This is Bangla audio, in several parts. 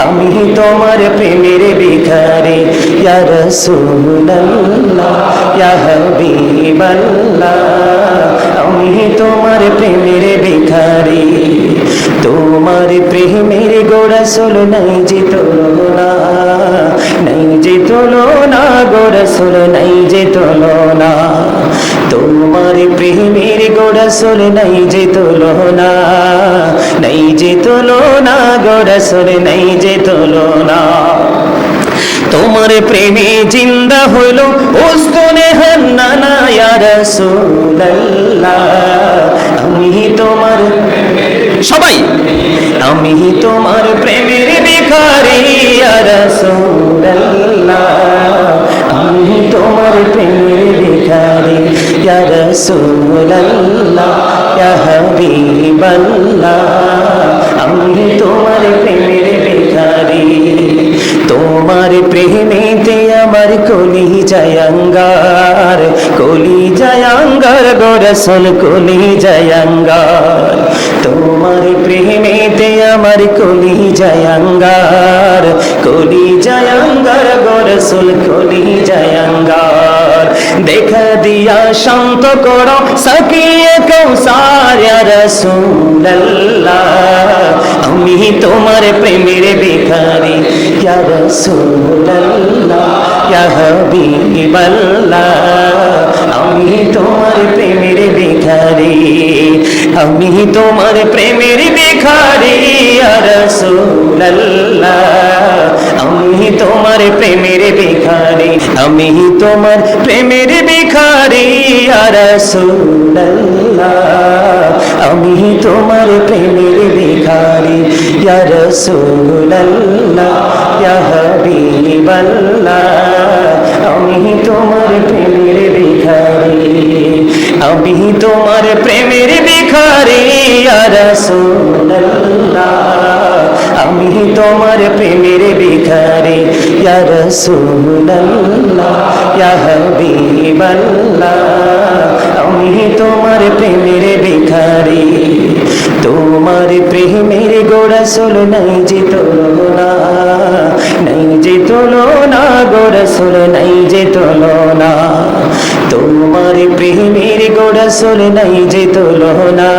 আমি তোমার প্রেমের ভিখারি রসুল্লাহ হাবিবাল্লাহ। আমি তোমার প্রেমের ভিখারি, তোমার প্রেমের গোড়া সোল নাই যে তোলনা, নাই যে তোলনা গোড়া সোল নাই যে তোলনা। তোমার প্রেমের গোড়া সোল নাই যে তোলনা নাই যে তোলনা গোড়া সোল নাই যে তোলনা তোমার প্রেমে জিন্দা হইল ওস্তনে হান্নানা, ইয়া রাসূলুল্লাহ। আমি তোমার সবাই, আমি তোমার প্রেমের ভিখারি, ইয়া রাসূলুল্লাহ। আমি তোমার প্রেমের ভিখারি, ইয়া রাসূলুল্লাহ ইয়া হাবিবাল্লাহ আমি তোমার প্রেমের ভিখারি। তোমার প্রেমেতে আমার কলি জয়ঙ্গার কলি জয়ঙ্গার গোরসল কলি জয়ঙ্গার তোমার প্রেমেতে আমার কলি জয়ঙ্গার কলি জয়ঙ্গার গোরসল কলি জয়ঙ্গার দেখা দিয়া শান্ত করো, সকিয়ে কৌসার রসুল্লাহ আমি তোমার প্রেমের ভিখারি, ইয়া রাসূলুল্লাহ, ইয়া হাবিবাল্লাহ। আমি তোমার প্রেমের ভিখারি, আমি তোমার প্রেমের ভিখারি, ইয়া রাসূলুল্লাহ। আমি তোমার প্রেমের ভিখারি আমি তোমার প্রেমের ভিখারি ইয়া রাসূলুল্লাহ আমি তোমার প্রেমের ভিখারি ইয়া রাসূলুল্লাহ ইয়া হাবিবাল্লাহ আমি তোমার প্রেমের ভিখারি আমি তোমার প্রেমের ভিখারি ইয়া রাসূলুল্লাহ আমি তোমার প্রেমের ভিখারি, ইয়া রাসূলুল্লাহ আমি তোমার প্রেমের ভিখারি, তোমার প্রেমের গোড়া সোল নাই যে তোলনা, নাই যে তোলনা, গোড়া সোল নাই যে তোলনা। তোমার প্রেমের গোড়া সোল নাই যে তোলনা,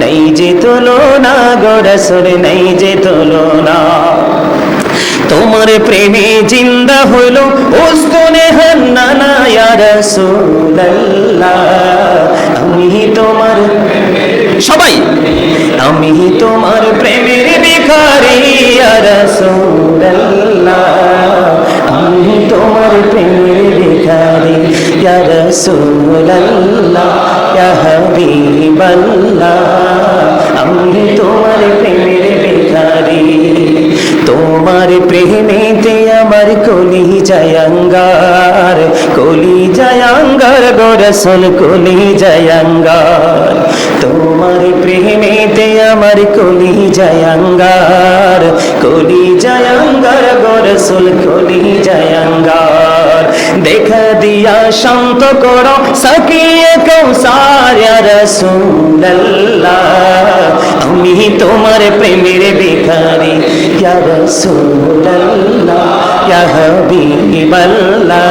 নাই যে তোলনা, গোড়া সোল নাই যে তোলনা। তোমার প্রেমে জিন্দা হইল ওস্তনে হান্নানা ইয়া রাসূলুল্লাহ। আমি তোমার সবাই, আমি তোমার প্রেমের ভিখারি ইয়া রাসূলুল্লাহ। আমি তোমার ভিখারি ইয়া রাসূলুল্লাহ ইয়া হাবিবাল্লাহ আমি তোমার প্রেমের ভিখারি তোমার প্রেমেতে আমার কলি জয়ঙ্গার কলি জয়ঙ্গার গোরসল কলি জয়ঙ্গার তোমার প্রেমেতে আমার কলি জয়ঙ্গার কলি জয়ঙ্গার গোরসল কলি জয়ঙ্গার দেখা দিয়া শান্ত করো, সকিয়ে কৌসার রসুল্লাহ আমি তোমার প্রেমের ভিখারি, ইয়া হাবিবাল্লাহ।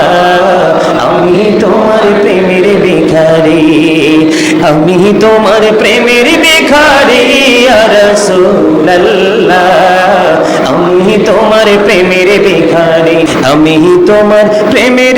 আমি তোমার প্রেমের ভিখারি, আমি তোমার প্রেমের ইয়া রাসূলুল্লাহ। আমি তোমার প্রেমের ভিখারি, আমি তোমার প্রেমের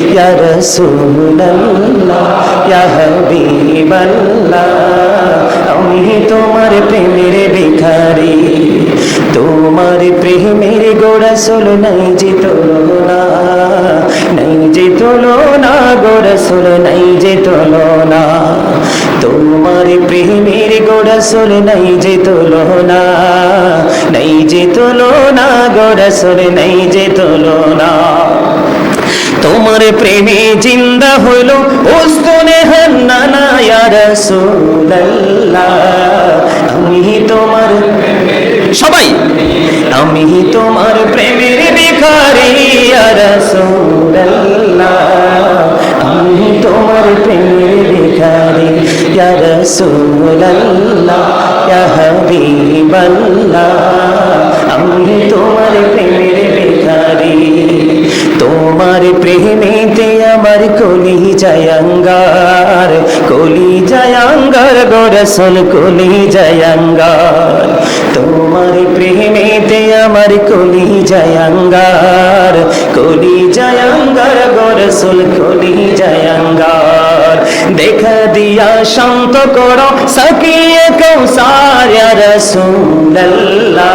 ইয়া রাসূলুল্লাহ ইয়া হাবিবাল্লাহ আমি তোমার প্রেমের ভিখারি। তোমার প্রেমের গোড়া সোল নাই যে তুলনা, নাই যে তুলনা, গোড়া সোল নাই যে তুলনা। তোমার প্রেমের গোড়া সোল নাই যে তুলনা, নাই যে তুলনা, গোড়া সোল নাই যে তুলনা। তোমার প্রেমে জিন্দা হইল রাসূলুল্লাহ। আমি তোমার সবাই, আমি তোমার প্রেমের ভিখারি, ইয়া আমি তোমার প্রেমের ভিখারি, ইয়া ইয়া হাবিবাল্লাহ। আমি তোমার প্রেমের তোমার প্রেমেতে আমার কলি জয়ঙ্গার কলি জয়ঙ্গার গোরসল কলি জয়ঙ্গার তোমার প্রেমেতে আমার কলি জয়ঙ্গার কলি জয়ঙ্গার গোরসল কলি জয়ঙ্গার দেখা দিয়া শান্ত করো সকিয়ে কৌসার রসুল্লাহ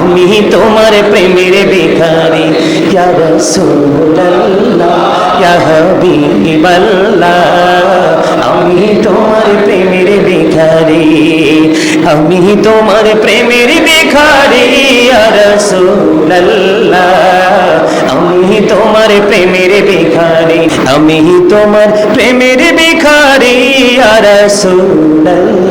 আমি তোমার প্রেমের ভিখারি। ইয়া রাসূলুল্লাহ, ইয়া হাবিবাল্লাহ, আমি তোমার প্রেমের ভিখারি। আমি তোমার প্রেমের ভিখারি, ইয়া রাসূলুল্লাহ, আমি তোমার প্রেমের ভিখারি। আমি তোমার প্রেমের ভিখারি, ইয়া রাসূলুল্লাহ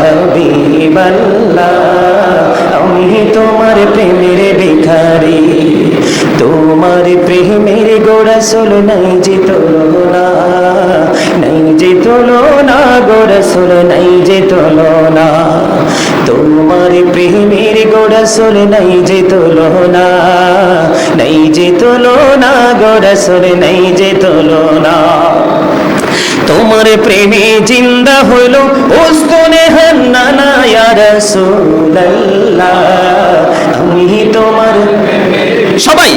হাবিবাল্লাহ, আমি তোমার প্রেমের ভিখারি। তোমার প্রেমের গোড়া সোল নাই যে তুলনা, নাই যে তুলনা গোড়া সোল নাই যে তুলনা। তোমার প্রেমের গোড়া সোল নাই যে তুলনা, নাই যে তুলনা গোড়া সোল নাই যে তুলনা। তোমার প্রেমে জিন্দা হইল ওস্তনে হান্নানা ইয়া রাসূলুল্লাহ। আমি তোমার সবাই,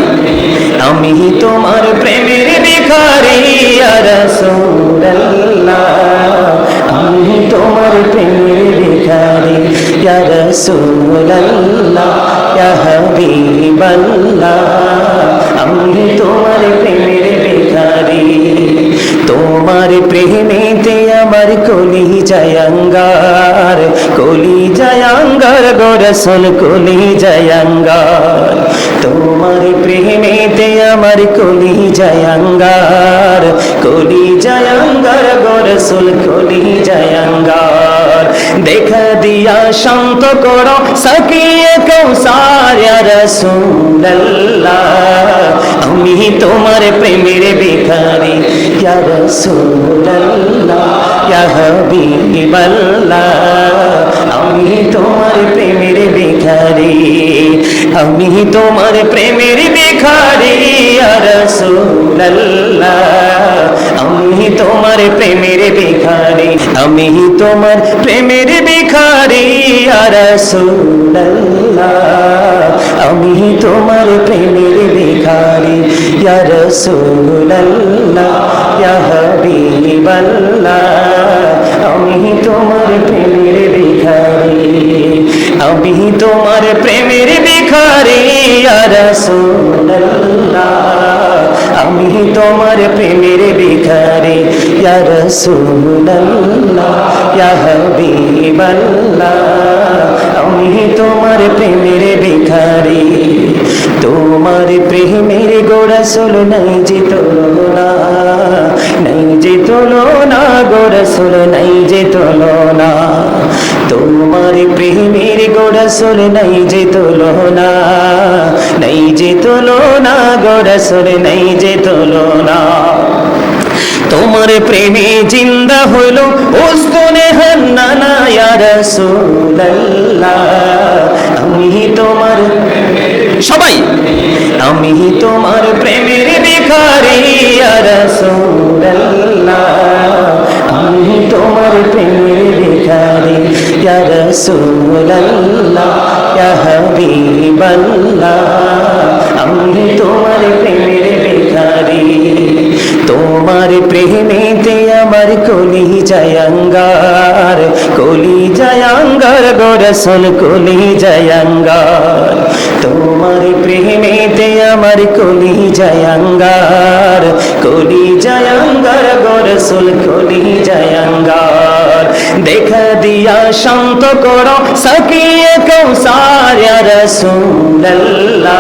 আমি তোমার প্রেমের ভিখারি ইয়া রাসূলুল্লাহ। আমি তোমার প্রেমের ভিখারি ইয়া রাসূলুল্লাহ। ইয়া হাবিবাল্লাহ। তোমার প্রেমেতে আমার কলি জয়ঙ্গার কলি জয়ঙ্গার গোরসল কলি জয়ঙ্গার তোমার প্রেমেতে আমার কলি জয়ঙ্গার কলি জয়ঙ্গার গোরসল কলি জয়ঙ্গার দেখা দিয়া শান্ত করো সকিয়ে কৌসার রসুল্লাহ আমি তোমার প্রেমের ভিখারি ইয়া রাসূলুল্লাহ ইয়া হাবিবাল্লাহ আমি তোমার প্রেমের ভিখারি আমি তোমার প্রেমের ভিখারি ইয়া রাসূলুল্লাহ আমি তোমার প্রেমের ভিখারি আমি তোমার প্রেমের ভিখারি ইয়া রাসূলুল্লাহ আমি তোমার প্রেমের ভিখারি ইয়া রাসূলুল্লাহ ইয়া হাবিবাল্লাহ আমি তোমার প্রেমের ভিখারি আমি তোমার প্রেমের ভিখারি ইয়া রাসূলুল্লাহ আমি তোমার প্রেমের ভিখারি ইয়া রাসূলুল্লাহ ইয়া হাবিবাল্লাহ আমি তোমার প্রেমের ভিখারি তোমার প্রেমের গোড়া সোল নাই যে তুলনা নাই যে তুলনা গোড়া সোল নাই যে তুলনা তোমার প্রেমের গোড়া সোল নাই যে তুলনা নাই যে তুলনা গোড়া সোল নাই যে তুলনা তোমার প্রেমে জিন্দা হইল ওস্তনে হান্নানা ইয়া রাসূলুল্লাহ। আমি তোমার আমি তোমার প্রেমের ভিখারি আমি তোমার প্রেমের ভিখারি হাবিবাল্লাহ। আমি তোমার প্রেমের ভিখারি। তোমার প্রেমেতে আমার কলি জয়ঙ্গার কলি জয়ঙ্গার গোরসল কলি জয়ঙ্গার তোমার প্রেমেতে আমার কলি জয়ঙ্গার কলি জয়ঙ্গার গোরসল কলি জয়ঙ্গার দেখা দিয়া শান্ত করো, সকিয়ে কৌসার রসুল্লাহ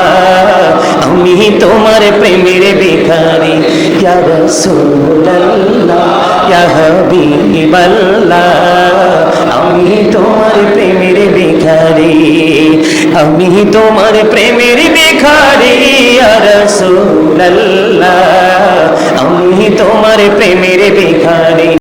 আমি তোমার প্রেমের ভিখারি, ইয়া রাসূলুল্লাহ, ইয়া হাবিবাল্লাহ। আমি তোমার প্রেমের ভিখারি আমি তোমার প্রেমের ভিখারি ইয়া রাসূলুল্লাহ। আমি তোমার প্রেমের ভিখারি।